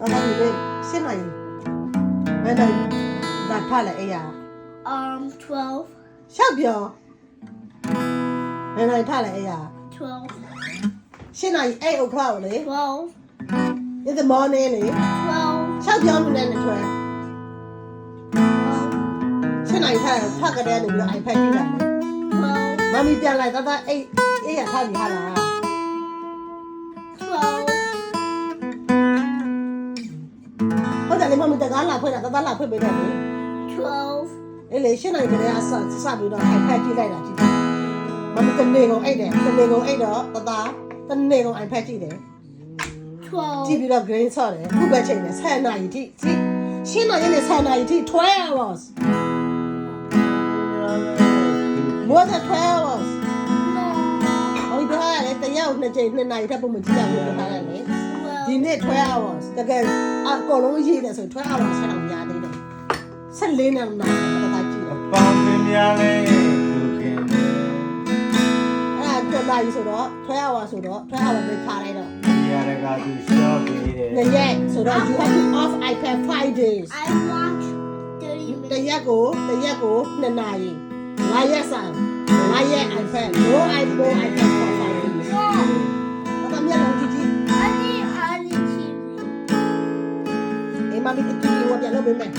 အဲ့ဒါဒီလေရှင်းနိုင်ဘယ်နိုင်ဒါထားလဲအဲ့ရ Um, 12. ရှောက်ပြောဘယ်နိုင်ထားလဲအဲ့ရ 12. ရှင်းနိုင်8 o'clock လေ 12. in the morning လေ 12. ရှောက်ပြောနေတယ်ထွဲရှင်းနိုင်ထားတယ်ဖတ်ကြတယ်လို့ပြော iPad ကြည့်တာလေ 12. မမီပြန်လိုက်တသားအဲ့အဲ့ရထားပြီဟာလား တ်တယ်လေမမီတကားလာဖွင့်တာတသားလာဖွင့်ပေးတယ်လေ 12. အဲ့လေရှင်းနိုင်တယ်အဆစစပြီးတော့ iPad ကြည့်လိုက်တာကြည့်တယ်မမီတနေကုန်အဲ့တယ်တနေကုန်အဲ့တော့တသားတနေကုန် iPad ကြည့်တယ် 12. ကြည့်ပြီးတော့ green ဆော့တယ်ခုပဲချိန်တယ်10နာရီထိကြည့်ရှင်းနိုင်ရင်10နာရီထိ12 hours more than 12 hours ဟိုပြောရတယ်တရက်နှစ်ချိန်နှစ်နာရီထပ်ပုံမကြည့်ရဘူးပြောရတယ်လေဒီနေ့12 hours တကယ်အကုန်လုံးရေးတယ်ဆို12 hours ဆက်အောင်များသေးတယ်14နဲ့နာရီတခါကြည့်တယ်ပေါင်းမင်းများလဲသူခင်တယ်အဲ့ဒါတက်လာပြီဆိုတော့12 hours ဆိုတော့12 hours ပဲထားလိုက်တော့ဒီရကသူရှော့ပေးတယ်နှစ်ရက်ဆိုတော့ you have to off iPad 5 days I watch 30တ minutes. ရက်ကိုတရက်ကို2နာရီ9ရက်စာ9ရက် iPad no iPhone iPad for 5 days ဘာမှမလုပ်ကြည့်ကြည့် အေးမမီတကီဝပြန်လုပ်ပေးမယ်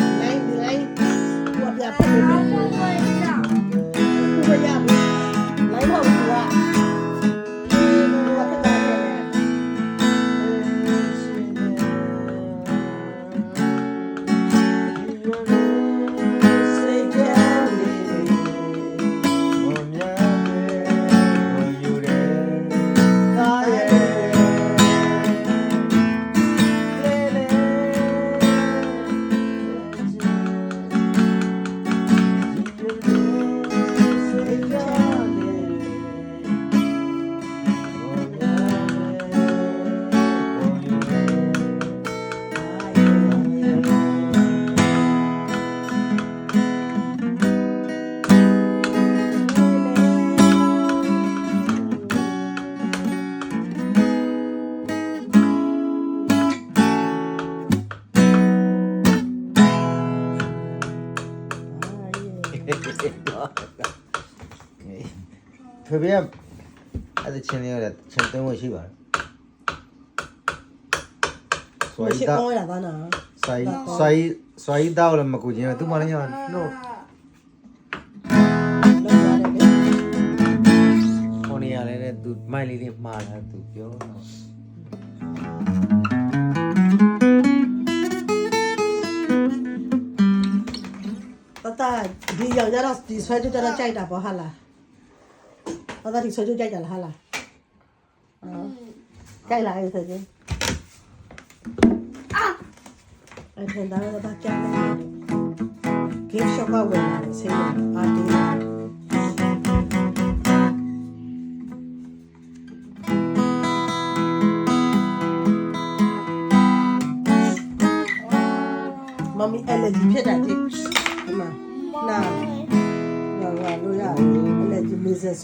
ဖေဖေကအဲ့ဒီချင်းလေးရတယ်ချင်းသွင်းဖို့ရှိပါတယ်ဆွာမရှိရီတာကောင်းရတာနာဆွာရီဆွာရီဆွာရီတာလည်းမကူချင်းသူမလည်းညတော့လောက်ရတယ်လေခေါနေရလဲတဲ့သူမိုက်လေးလေးမှားတာသူပြောတော့ တတဒီရောင်ကြတော့ဒီဆွဲကြကြတော့ကြိုက်တာပေါ့ဟာလားတတဒီဆွဲကြကြိုက်ကြလားဟာလားကြိုက်လားအဲ့ဆိုရင်အဲ့ထင်တာတော့တကြားနေတယ် gift shop ကဝင်လာတယ် ဆေးတယ်အာတီးမမီ allergy ဖြစ်တာဒီအမနာ Mommy. ငါငါလို့ရတယ် allergy measles